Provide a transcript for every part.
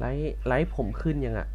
ไลท์ไลท์ผมขึ้นยังอะ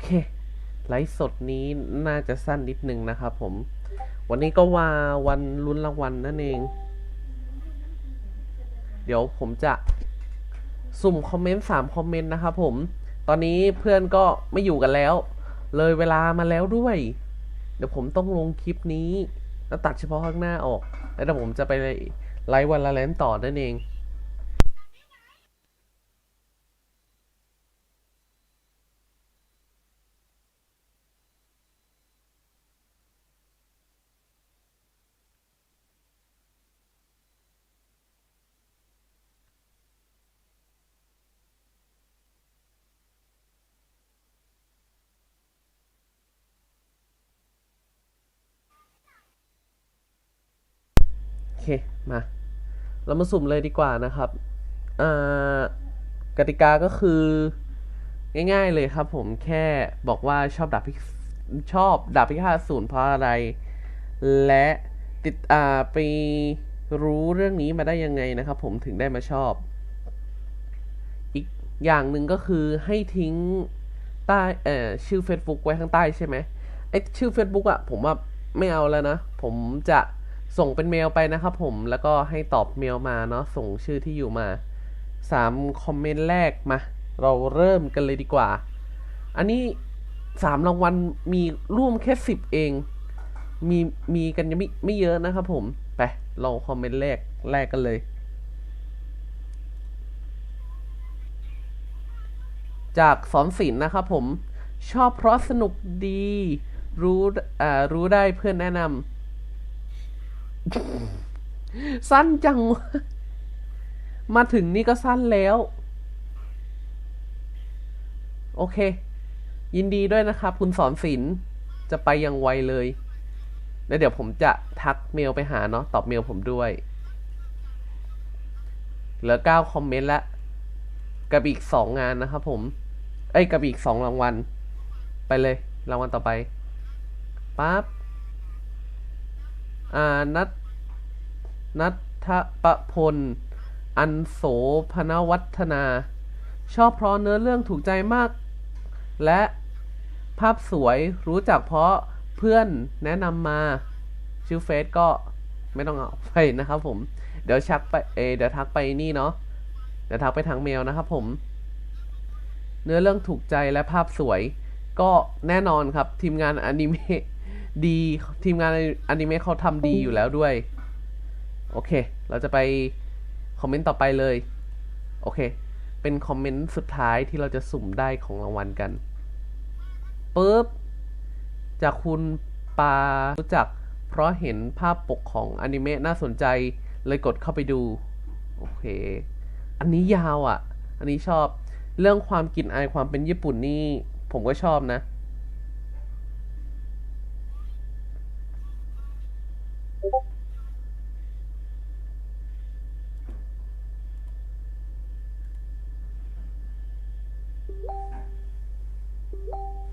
เค ไลฟ์สดนี้น่าจะสั้นนิดนึงนะครับผม วันนี้ก็ว่าวันลุ้นรางวัลนั่นเอง เดี๋ยวผมจะสุ่มคอมเมนต์สามคอมเมนต์นะครับผม ตอนนี้เพื่อนก็ไม่อยู่กันแล้ว เลยเวลามาแล้วด้วย เดี๋ยวผมต้องลงคลิปนี้ แล้วตัดเฉพาะข้างหน้าออก แล้วเดี๋ยวผมจะไปไลฟ์วันละแลนต่อนั่นเอง เค มา เรามาสุ่มเลยดีกว่านะครับกติกาก็คือ ง่ายๆเลยครับผมแค่บอกว่าชอบดาบพิชอบดาบพิฆาตศูนย์เพราะอะไร และติดอ่าไปรู้เรื่องนี้มาได้ยังไงนะครับ ผมถึงได้มาชอบ อีกอย่างหนึ่งก็คือให้ทิ้งใต้เอ่อชื่อ Facebook ไว้ข้างใต้ใช่ไหมไอชื่อ Facebook อะผมว่าไม่เอาแล้วนะ ผมจะ ส่งเป็นเมลไปนะครับผมแล้วก็ให้ตอบเมลมาเนาะส่งชื่อที่อยู่มาสามคอมเมนต์แรกมา เราเริ่มกันเลยดีกว่า อันนี้สามรางวัลมีร่วมแค่สิบเอง มีมีกันยังไม่ไม่เยอะนะครับผม ไปลองคอมเมนต์แรกแรกกันเลย จากสอนศิลป์นะครับผม ชอบเพราะสนุกดี รู้อ่ารู้ได้เพื่อนแนะนำ สั้นจังวะมาถึงนี่ก็สั้นแล้ว โอเค ยินดีด้วยนะครับ คุณสอนศิลป์จะไปยังไวเลย แล้วเดี๋ยวผมจะทักเมลไปหาเนาะตอบเมลผมด้วย เหลือเก้าคอมเมนต์ละกับอีกสองงานนะครับผม เอ้ยกับอีกสองรางวัล ไปเลย รางวัลต่อไปปั๊บ อานัทนัทปะพล อันโสพนวัฒนา ชอบเพราะเนื้อเรื่องถูกใจมาก และภาพสวยรู้จักเพราะเพื่อนแนะนำมาชื่อเฟซก็ไม่ต้องเอาไปนะครับผม เดี๋ยวชักไปเอเดี๋ยวทักไปนี่เนาะเดี๋ยวทักไปทางเมลนะครับผม เนื้อเรื่องถูกใจและภาพสวย ก็แน่นอนครับทีมงานอนิเมะ ดีทีมงานอนิเมะเขาทำดีอยู่แล้วด้วย โอเค เราจะไปคอมเมนต์ต่อไปเลย โอเค เป็นคอมเมนต์สุดท้ายที่เราจะสุ่มได้ของรางวัลกันปุ๊บ จากคุณปารู้จัก เพราะเห็นภาพปกของอนิเมะน่าสนใจเลยกดเข้าไปดู โอเค อันนี้ยาวอะ อันนี้ชอบ เรื่องความกลิ่นอายความเป็นญี่ปุ่นนี่ ผมก็ชอบนะ Thank you.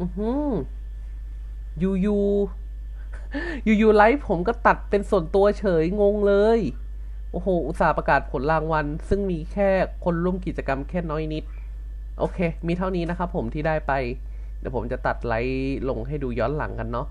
อือหือยูยูยูยูไลฟ์ผมก็ตัดเป็นส่วนตัวเฉยงงเลย โอ้โห อุตส่าห์ประกาศผลรางวัล ซึ่งมีแค่คนร่วมกิจกรรมแค่น้อยนิด โอเค มีเท่านี้นะครับผมที่ได้ไป เดี๋ยวผมจะตัดไลฟ์ลงให้ดูย้อนหลังกันเนาะ